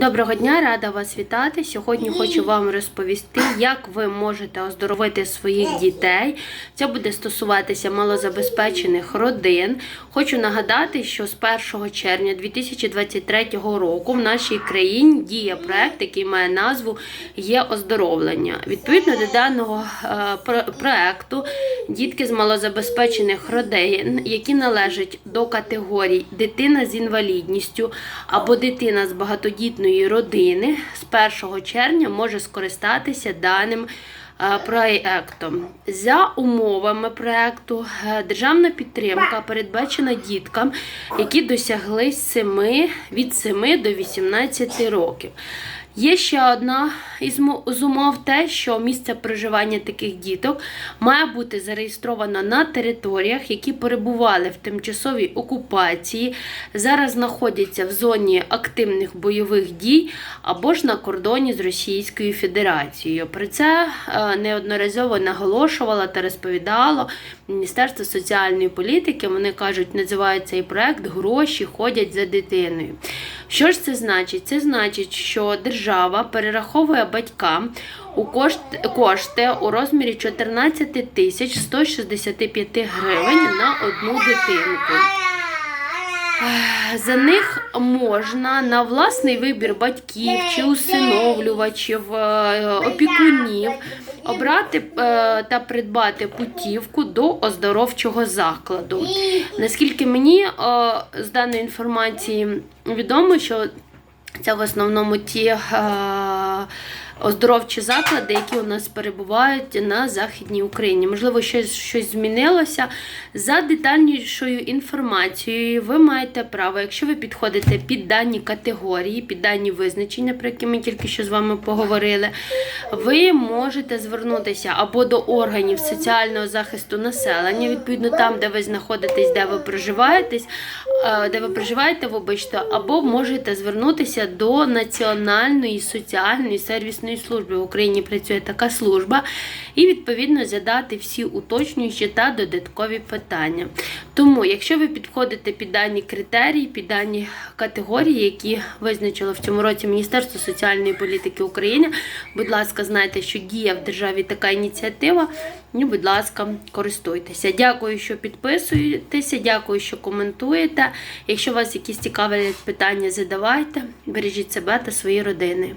Доброго дня, рада вас вітати. Сьогодні хочу вам розповісти, як ви можете оздоровити своїх дітей. Це буде стосуватися малозабезпечених родин. Хочу нагадати, що з 1 червня 2023 року в нашій країні діє проект, який має назву Є оздоровлення. Відповідно до даного е, проекту, дітки з малозабезпечених родин, які належать до категорій дитина з інвалідністю або дитина з багатодітної родини, з 1 червня може скористатися даним проєктом. проектом. За умовами проекту е, державна підтримка передбачена діткам, які досягли 7, від 7 до 18 років. Є ще одна із умов те, що місце проживання таких діток має бути зареєстровано на територіях, які перебували в тимчасовій окупації, зараз знаходяться в зоні активних бойових дій або ж на кордоні з Російською Федерацією. Про це е, неодноразово наголошувала та розповідало Міністерство соціальної політики. Вони кажуть, називають цей проект Гроші ходять за дитиною. Що ж це значить? Це значить, що держава перераховує батькам у кошт, кошти у розмірі 14 тисяч 165 гривень на одну дитинку. За них можна на власний вибір батьків чи усиновлювачів, е, опікунів обрати е, та придбати путівку до оздоровчого закладу. Наскільки мені е, з даної інформації відомо, що це в основному ті оздоровчі заклади, які у нас перебувають на Західній Україні. Можливо, щось, щось змінилося. За детальнішою інформацією ви маєте право, якщо ви підходите під дані категорії, під дані визначення, про які ми тільки що з вами поговорили, ви можете звернутися або до органів соціального захисту населення, відповідно там, де ви знаходитесь, де ви проживаєтесь, е, де ви проживаєте, вибачте, або можете звернутися до Національної соціальної сервісної служби. В Україні працює така служба, і відповідно задати всі уточнюючі та додаткові питання. Тому, якщо ви підходите під дані критерії, під дані категорії, які визначило в цьому році Міністерство соціальної політики України, будь ласка, знайте, що діє в державі така ініціатива. Ну, будь ласка, користуйтеся. Дякую, що підписуєтеся, дякую, що коментуєте. Якщо у вас якісь цікаві питання, задавайте. Бережіть себе та свої родини.